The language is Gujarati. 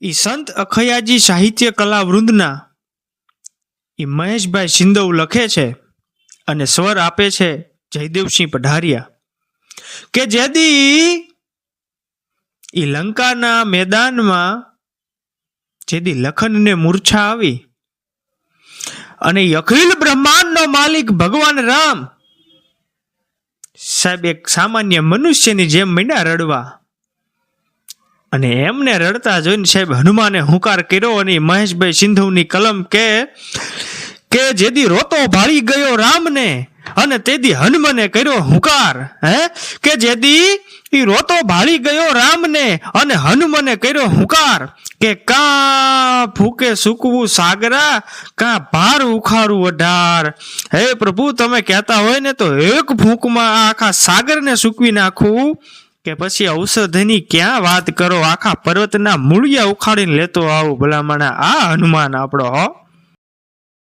એ સંત અખયાજી સાહિત્ય કલા વૃંદના એ મહેશભાઈ સિંધવ લખે છે અને સ્વર આપે છે જયદેવસિંહ પઢારિયા. કે જેદી એ લંકાના મેદાનમાં જેદી લખનને મૂર્છા આવી અને અખિલ બ્રહ્માંડનો માલિક ભગવાન રામ સાહેબ એક સામાન્ય મનુષ્યની જેમ મીંડા રડવા અને એમને રડતા જોઈને સાહેબ હનુમાને હુંકાર કર્યો અને મહેશભાઈ સિંધુની કલમ કે કે જેદી રોતો ભાળી ગયો રામને અને તેદી હનુમને કર્યો હુંકાર, હે? કે જેદી ઈ રોતો ભાળી ગયો રામને અને હનુમને કર્યો હુંકાર, કે કા ફૂકે સૂકવું સાગરા, કા ભાર ઉખાડું અઢાર. હે પ્રભુ, તમે કહેતા હોય ને તો એક ફૂંકમાં આખા સાગરને સૂકવી નાખું. કે પછી ઔષધની ક્યાં વાત કરો? આખા પર્વતના મૂળિયા ઉખાડીને લેતો આવું ભલામણા. આ હનુમાન આપણો, હો.